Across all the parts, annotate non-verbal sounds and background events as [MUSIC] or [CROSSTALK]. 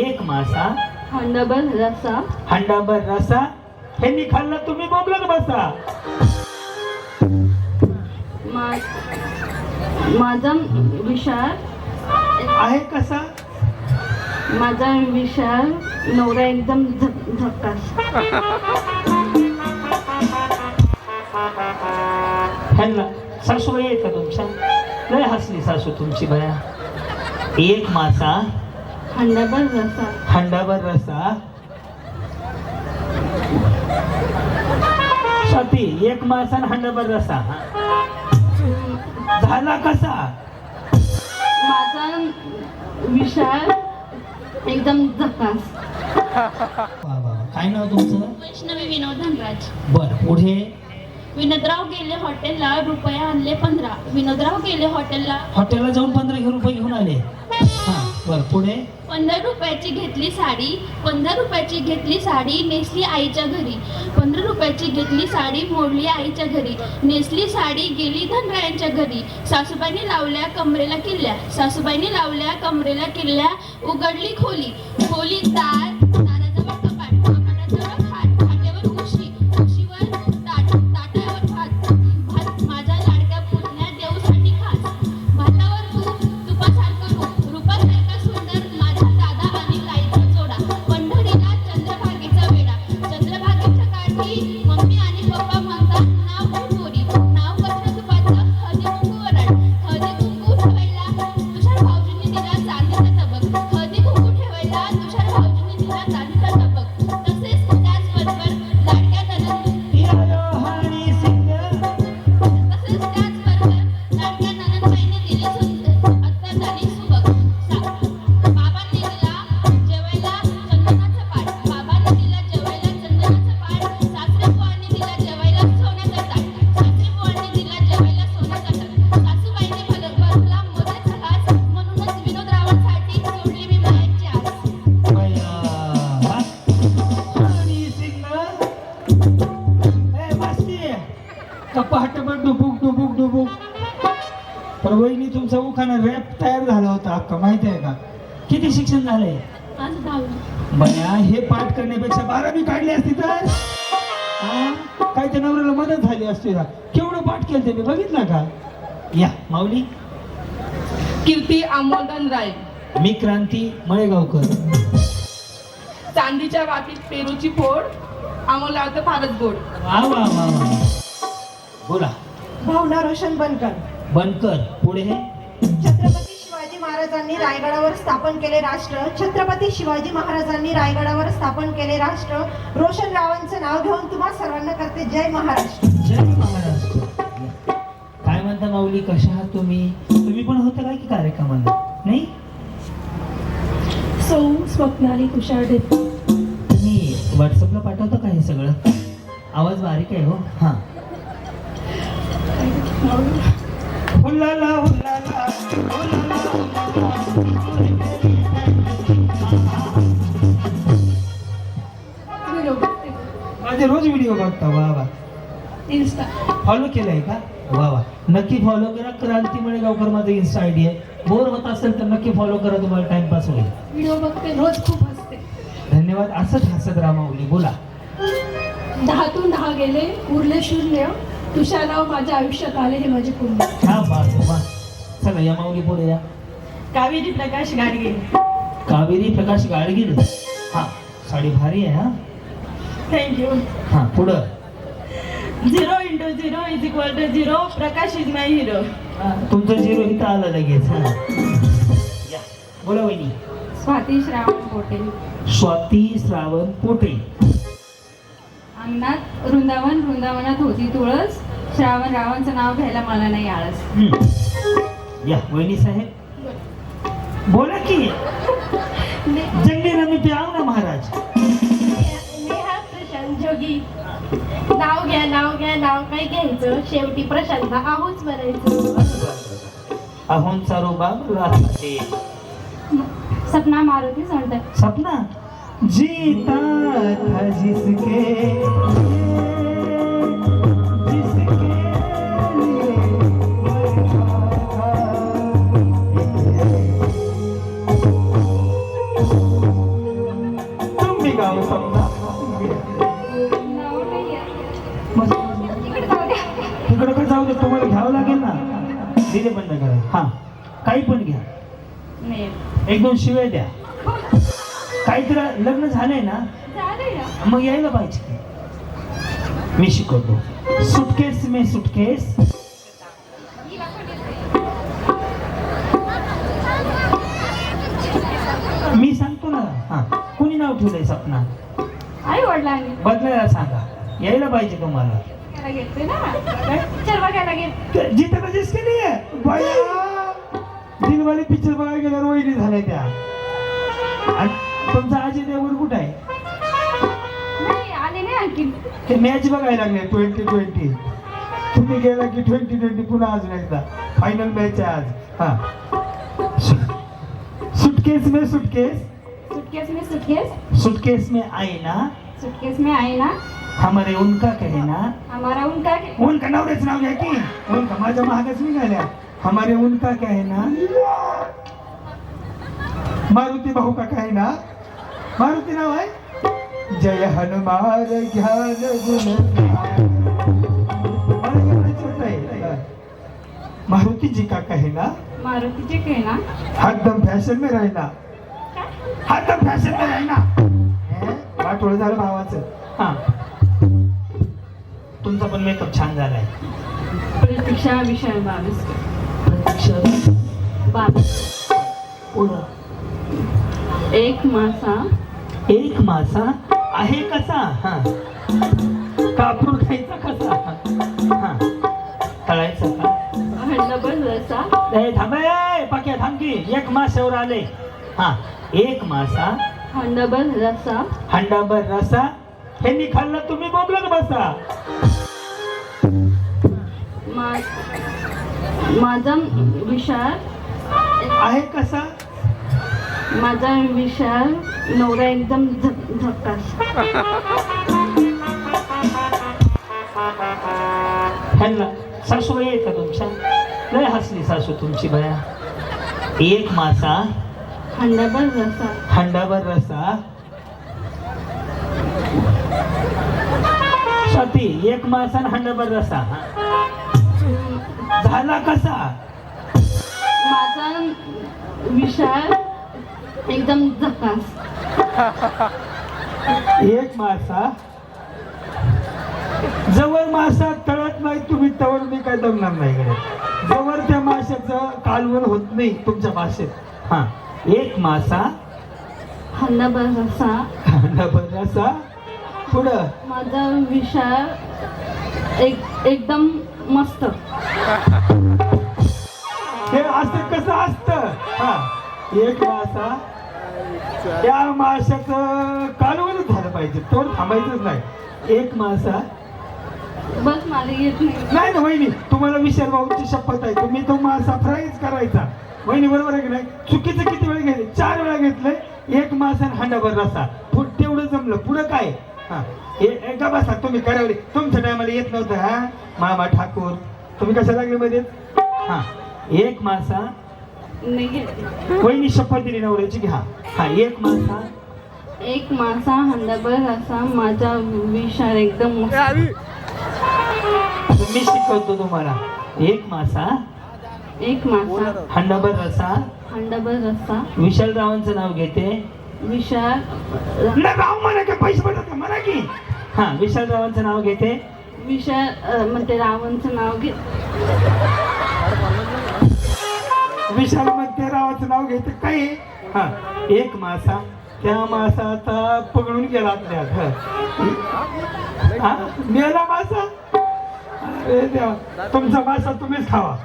एक मासा. हंडाभर रस्सा हंडाभर रसा. ह्यांनी खाल्लं तुम्ही बोबलत बसा. मा माझा विशाल. आहे कसा? माझा विशाल नवरा एकदम झक झक्कास ह्यांना सासूबाई आहे का तुमच्या? लय हसली सासू तुमची बया. एक मासा. हंडाभर रस्सा. हंडाभर रसा स्वाती एक आणि हंडाभर रसा झाला कसा? माझा विशाल एकदम झकास. वा वा वा. काय नाव तुमचं? वैष्णवी विनोद धनराज. बर पुढे? विनोदराव गेले हॉटेलला रुपये आणले पंधरा. विनोदराव गेले हॉटेलला हॉटेलला जाऊन पंधरा घेऊन रुपये घेऊन आले. हा. बर पुढे पंधरा रुपयाची घेतली साडी पंधरा रुपयाची घेतली साडी नेसली आईच्या घरी. पंधरा रुपयाची घेतली साडी मोडली आईच्या घरी. नेसली साडी गेली धनरायांच्या घरी. सासूबाईने लावल्या कमरेला किल्ल्या. सासूबाईने लावल्या कमरेला किल्ल्या. उघडली खोली. खोली दार दहावी बया हे पाठ करण्यापेक्षा बारावी काढली असती तर? हा? काय त्या नवऱ्याला मदत झाली असती का केवढं पाठ केलं ते मी बघितलं का? या माऊली. कीर्ती आमोदन राय. मी क्रांती मळेगावकर. चांदीच्या वाटीत पेरूची फोड आम्हाला लावतं फारच गोड. वा वा वा वा बोला. भावना रोशन बनकर. बनकर पुढे छत्रपती महाराजांनी रायगडावर स्थापन केले राष्ट्र. छत्रपती शिवाजी महाराजांनी रायगडावर स्थापन केले राष्ट्र. रोशन रावांचं नाव घेऊन तुम्हा सर्वांना करते जय महाराष्ट्र. जय महाराष्ट्र. काय म्हणता माऊली कशा आहात तुम्ही? तुम्ही पण होता काय की कार्यक्रमाला? नाही? सौ स्वप्नाली तुषार डेप तुम्ही व्हॉट्सअपला पाठवता का हे सगळं? आवाज बारीक आहे हो. हा. हुल्लाला, हुल्लाला, रोज व्हिडिओ बघता वा वा. इन्स्टा फॉलो केलंय का? वा वा. नक्की फॉलो करा. क्रांती मळेगावकर माझं इन्स्टा आयडी आहे. बोर होत असेल तर नक्की फॉलो करा. तुम्हाला टाइमपास होईल. व्हिडिओ बघते. रोज खूप हसते. धन्यवाद. असंच हसत राहा माऊली. बोला. दहातून दहा गेले. उरले शून्य. तुषारराव माझ्या आयुष्यात आले हे माझे पुण्य हा बात वा. चला या माऊली पुढे या. कावेरी प्रकाश गाडगे. कावेरी प्रकाश गाडगीर हा साडी भारी आहे हा. थँक्यू हा पुढं. Zero into zero is equal to zero Prakash is my hero तुमचं झिरो इथं आलं लगेच हा. या बोला वहिनी. स्वाती श्रावण पोटे. स्वाती श्रावण पोटे. अंगणात वृंदावन वृंदावनात होती तुळस. श्रावण रावांचं नाव घ्यायला मला नाही आळस. हम्म. या वहिनी साहेब. बोला की. [LAUGHS] जंगली रमी प्याव ना महाराज. नाव घ्या नाव घ्या नाव काय घ्यायचं? शेवटी प्रशांत आहोच म्हणायचं. अहोन चारो बाब राहते सपना मारुती सांगतात सपना? जीता था जिसके जिसके लिए था। दिले बंद करा. हा. काही पण घ्या. नाही. एक दोन शिवाय द्या. काहीतरी लग्न झालंय ना मग यायला पाहिजे. मी शिकवतो. सुटकेस मे सुटकेस. मी सांगतो ना. हा. कुणी नाव ठेवलंय सपना आई वडिलांनी. बदलायला सांगा. यायला पाहिजे तुम्हाला. बघायला घेते ना? पिक्चर बघायला घेते जिथं कशीच केली दिलवाले पिक्चर बघायला गेल्यावर वहिनी झाल्या त्या. तुमचा अजय देवगण कुठं आहे? नाही आले नाही आणखी ते मॅच बघायला लागले ट्वेंटी ट्वेंटी तुम्ही गेला की ट्वेंटी ट्वेंटी पुन्हा अजून एकदा. फायनल मॅच आहे आज. हा. सुटकेस में सुटकेस. सुटकेस में सुटकेस. सुटकेस में आई ना? सुटकेस में आए ना? हमारे उनका कहना हमारा उनका उनका नवऱ्याच नाव घ्या की. उनका माझ्या महागच निघाल्या. हमारे उनका कहना मारुती भाऊ का कहना. मारुती नाव आहे? जय हनुमान आहे. मारुती जी का कहना मारुतीचे कहना. हरदम फॅशन में राहिला हरदम फॅशन में राहिला हे? वाटोळं झालं भावाचं. हा. तुमचा पण मेकअप छान झालाय. प्रतीक्षा विषय बावीस. बावीस एक मासा. एक मासा? आहे कसा? हा. कापूर खायचा कसा? हा. तळायचा का? रसा ए थांब ए, पाक्या थांब की. एक माशावर आले. हा. एक मासा. हंडबल रसा हंडाभर रसा हे खाल्लं तुम्ही बोबलत बसा. मा माझा विशाल आहे कसा? माझा विशाल नवरा एकदम झक्कास ह्यांना सासूबाई आहे का तुमच्या? लय हसली सासू तुमची बया. एक मासा. हंडबल रसा हंडाभर रसा स्वाती एक मासा आणि हंडाभर रसा झाला कसा? माझा विशाल एकदम झकास एक मासा. जवळ मासा तळत नाही तुम्ही तवर मी काय जमणार नाही इकडे. जवळ त्या माशाचं कालवण होत नाही तुमच्या भाषेत हा एक मासा. हंडबल रसा हंडाभर रसा पुढं. माझा विशाल एक एकदम मस्त. हे असं कसं असतं? हा. एक मासा त्या माशाचं कालवणच झालं पाहिजे. तोड थांबायचंच नाही. एक मासा. बस मला येत नाही. नाही ना वहिनी तुम्हाला विशाल भाऊची शपथ आहे. तुम्ही तो मासा फ्राईच करायचा. वहिनी बरोबर आहे की नाही? चुकीचं किती वेळ घेतले? चार वेळा घेतलंय. एक मासा आणि हांडाभर रसा तेवढं जमलं. पुढं काय? हा. हे एका बसा तुम्ही करावले तुमच्या टायमाला येत नव्हतं हा? मामा ठाकूर तुम्ही कशा लागले मध्ये? हा एक मासा वहिनी शपथ दिली नवऱ्याची घ्या हा. एक मासा एक मासा हंडबल रसा माझा विशाल एकदम मी शिकवतो तुम्हाला. एक मासा एक मासा. हांडाभर रसा हंडबल रसा विशाल रावांचं नाव घेते. विशाल राव म्हणा की पैसे म्हणा की हा विशाल रावांचं नाव घेते. विशाल म्हणते रावणचं नाव घे. विशाल मध्ये रावाचं नाव घेते. काय हा एक मासा त्या मासा आता पकडून गेला आपल्या हा. मेला मासा? अरे देवा तुमचा मासा तुम्हीच खावा.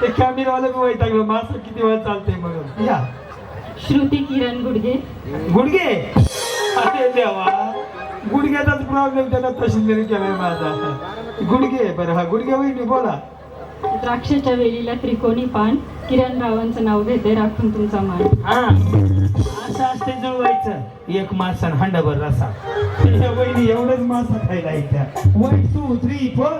ते कॅमेरावाला मी वैतागलं मासा किती वेळ चालते म्हणून. या. श्रुती किरण गुडगे. गुडघे अरे देवा. गुडघ्याचाच प्रॉब्लेम त्याला तहसीलदारी केलाय माझा. गुडघे बरं हा गुडघे वहिनी बोला. द्राक्षाच्या वेलीला त्रिकोणी पान. किरण रावांचं नाव घेते राखून तुमचा मान. हा. असं असते जुळवायचं. एक मासा आणि हंडाभर रसा. त्या वहिनी एवढंच मासा खायला येत्या वन टू थ्री फोर